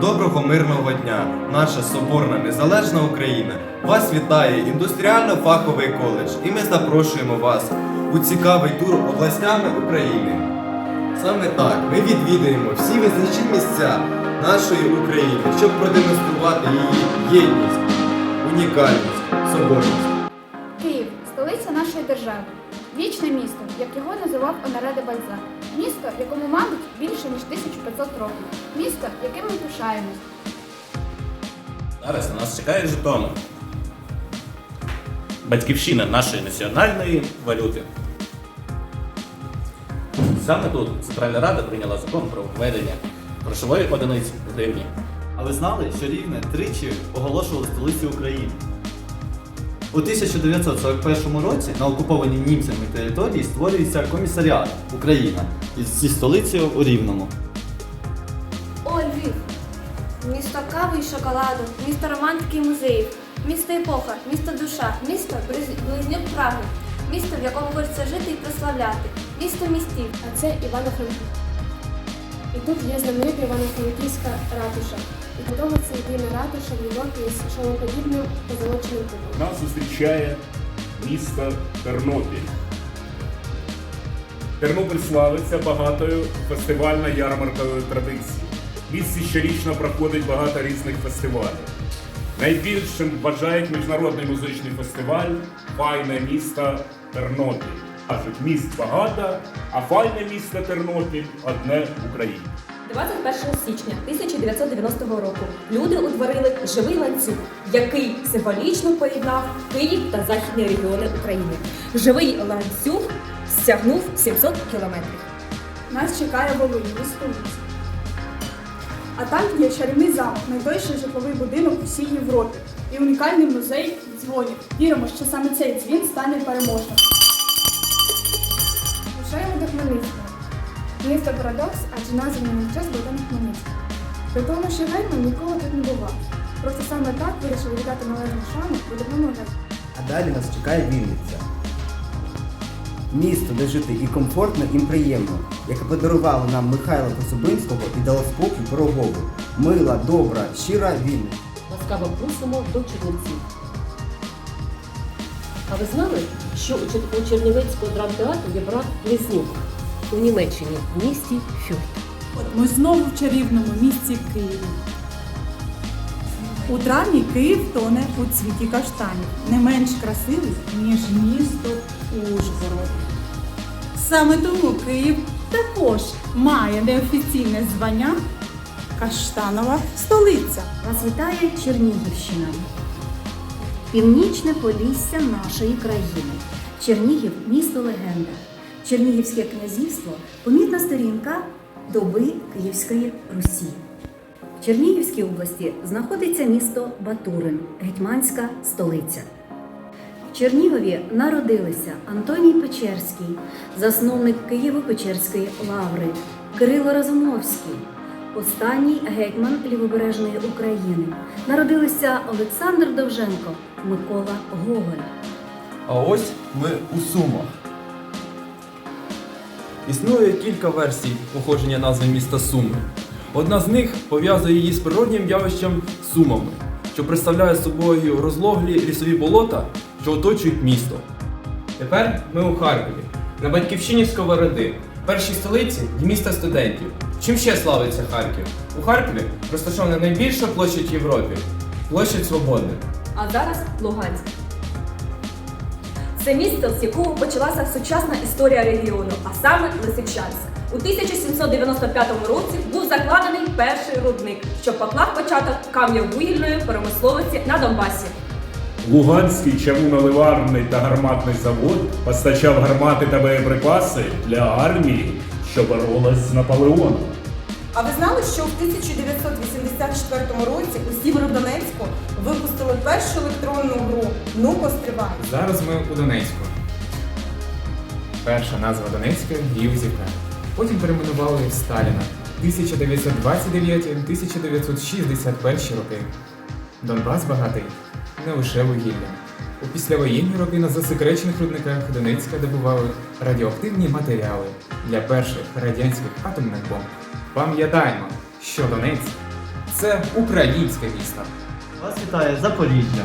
Доброго мирного дня, наша соборна незалежна Україна. Вас вітає індустріально-фаховий коледж, і ми запрошуємо вас у цікавий тур областями України. Саме так ми відвідаємо всі визначні місця нашої України, щоб продемонструвати її єдність, унікальність, соборність. Київ столиця нашої держави. Вічне місто, як його називав Оноре де Бальзак. Місто, якому, мабуть, більше ніж 1500 років. Місто, яким ми пишаємось. Зараз на нас чекає Житомир. Батьківщина нашої національної валюти. Саме тут Центральна Рада прийняла закон про введення грошової одиниці гривні. А ви знали, що Рівне тричі оголошували столицю України? У 1941 році на окупованій німцями території створюється комісаріат Україна із зі столицею у Рівному. О, Львів! Місто кави і шоколаду, місто романтики і музеїв, місто епоха, місто душа, місто Близ- близнюк Праги, місто, в якому хочеться жити і прославляти, місто містів. а це Івано-Франківськ. І тут є знаменита Івано-Франківська ратуша. І подобається єдина ратуша в Європі з шолоподібним позолоченим куполом. Нас зустрічає місто Тернопіль. Тернопіль славиться багатою фестивально-ярмарковою традицією. В місті щорічно проходить багато різних фестивалів. Найбільшим вважають міжнародний музичний фестиваль Файне місто Тернопіль. Кажуть, міст багато, а файне місто Тернопіль одне в Україні. 21 січня 1990 року люди утворили живий ланцюг, який символічно поєднав Київ та західні регіони України. Живий ланцюг стягнув 700 кілометрів. Нас чекає Волинь, місто А там є чарівний замок, найдовший житловий будинок у всій Європі і унікальний музей дзвонів. Віримо, що саме цей дзвін стане переможним. Рушаємо до. Місто парадокс, адже названо на час Богдана Хмельницького. При тому, що Гетьман ніколи тут не бував. Просто саме так вирішив віддати належну шану видатному гетьману. А далі нас чекає Вінниця. Місто, де жити і комфортно, і приємно, яке подарувало нам Михайла Косубинського і дало спокій Пирогову. Мила, добра, щира Вінниця. Ласкаво просимо до Чернівців. А ви знали, що у Чер- у Чернівецького драмтеатру є брат Близнюк у Німеччині в місті Фюрт. От ми знову в чарівному місті Києві. У травні Київ тоне у цвіті каштанів, не менш красивий, ніж місто Ужгород. Саме тому Київ також має неофіційне звання Каштанова столиця. Вас вітає Чернігівщина. Північне полісся нашої країни. Чернігів місто легенда. Чернігівське князівство помітна сторінка доби Київської Русі. В Чернігівській області знаходиться місто Батурин, гетьманська столиця. В Чернігові народилися Антоній Печерський, засновник Києво-Печерської лаври, Кирило Разумовський, останній гетьман Лівобережної України. Народилися Олександр Довженко, Микола Гоголь. А ось ми у Сумах. Існує кілька версій походження назви міста Суми. Одна з них пов'язує її з природнім явищем Сумами, що представляє собою розлоглі лісові болота, що оточують місто. Тепер ми у Харкові, на батьківщині Сковороди, першій столиці міста студентів. Чим ще славиться Харків? У Харкові розташована найбільша площадь в Європі площадь Свободи. А зараз Луганськ. Це місто, з якого почалася сучасна історія регіону, а саме Лисичанськ. У 1795 році був закладений перший рудник, що поклав початок кам'явугільної промисловості на Донбасі. Луганський чавуноливарний та гарматний завод постачав гармати та боєприпаси для армії, що боролась з Наполеоном. А ви знали, що в 1984 році у Сєвєродонецьку випустили першу електронну гру «Ну, постривай». Зараз ми у Донецьку. Перша назва Донецька Гівзівка. Потім перейменували в Сталіна. 1929-1961 роки. Донбас багатий не лише вугіллям. У післявоєнні роки на засекречених рудниках Донецька добували радіоактивні матеріали для перших радянських атомних бомб. Пам'ятаємо, що Донецьк це українське місто. Вас вітає Запоріжжя.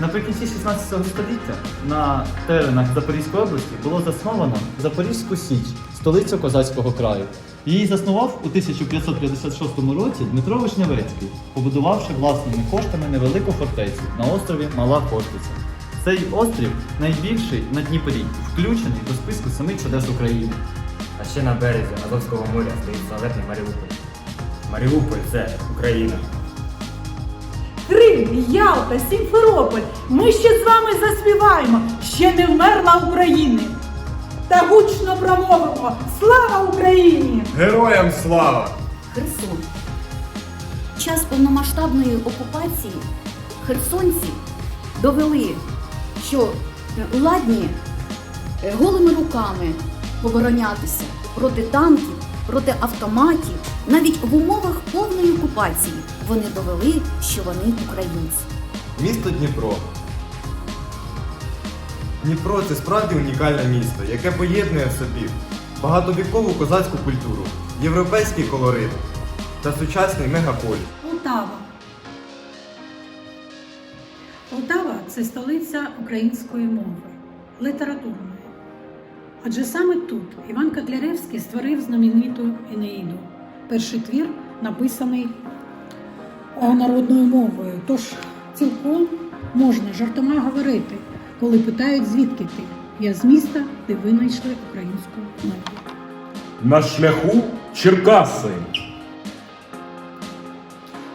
Наприкінці 16 століття на теренах Запорізької області було засновано Запорізьку Січ, столицю козацького краю. Її заснував у 1556 році Дмитро Вишневецький, побудувавши власними коштами невелику фортецю на острові Мала Хортиця. Цей острів найбільший на Дніпрі, включений до списку семи чудес України. А ще на березі Азовського моря стоїть славетний Маріуполь. Маріуполь це Україна. Крим, Ялта, Сімферополь. Ми ще з вами заспіваємо. Ще не вмерла України. Та гучно промовимо. Слава Україні! Героям слава! Херсон. Час повномасштабної окупації херсонці довели, що ладні е, голими руками оборонятися проти танків, проти автоматів. Навіть в умовах повної окупації вони довели, що вони українці. Місто Дніпро. Дніпро це справді унікальне місто, яке поєднує в собі багатовікову козацьку культуру, європейський колорит та сучасний мегаполіс. Полтава. Полтава це столиця української мови, літературної. Адже саме тут Іван Котляревський створив знамениту Енеїду. Перший твір написаний народною мовою. Тож цілком можна жартома говорити, коли питають, звідки ти. Я з міста, де винайшли українську мову. На шляху Черкаси.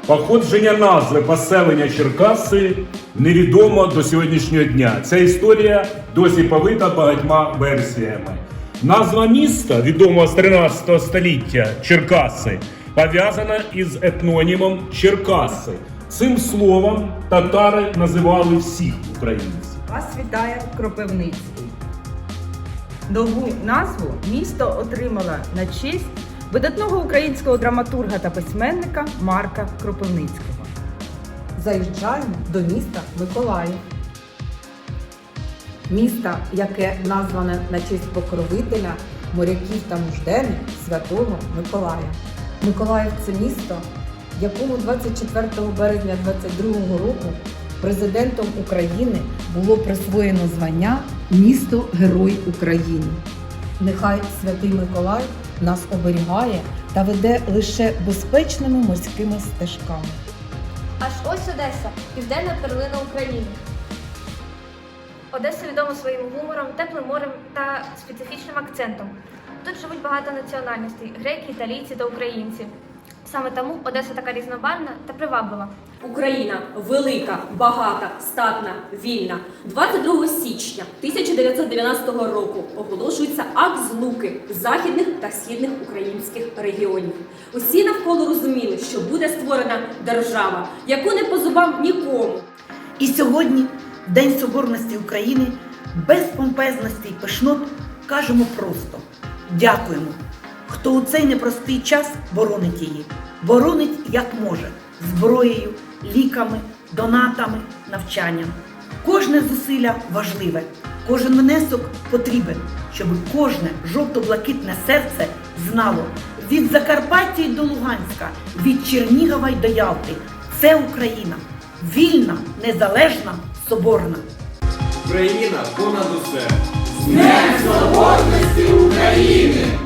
Походження назви поселення Черкаси невідомо до сьогоднішнього дня. Ця історія досі повита багатьма версіями. Назва міста, відомого з 13 століття Черкаси, пов'язана із етнонімом Черкаси. Цим словом татари називали всіх українців. Вас вітає Кропивницький. Нову назву місто отримало на честь видатного українського драматурга та письменника Марка Кропивницького. Заїжджаємо до міста Миколаїв. Місто, яке назване на честь покровителя моряків та мужденів Святого Миколая. Миколаїв це місто, якому 24 березня 22 року президентом України було присвоєно звання Місто Герой України. Нехай святий Миколай нас оберігає та веде лише безпечними морськими стежками. Аж ось Одеса, південна перлина України. Одеса відома своїм гумором, теплим морем та специфічним акцентом. Тут живуть багато національностей греки, італійці та українці. Саме тому Одеса така різнобарвна та приваблива. Україна велика, багата, статна, вільна. 22 січня 1990 року оголошується акт злуки західних та східних українських регіонів. Усі навколо розуміли, що буде створена держава, яку не по зубам нікому. І сьогодні, День Соборності України, без помпезності й пишнот кажемо просто дякуємо, хто у цей непростий час боронить її, боронить як може, зброєю, ліками, донатами, навчанням. Кожне зусилля важливе, кожен внесок потрібен, щоб кожне жовто-блакитне серце знало від Закарпаття й до Луганська, від Чернігова й до Ялти. Це Україна, вільна, незалежна, соборна. Україна понад усе! Днем Соборності України!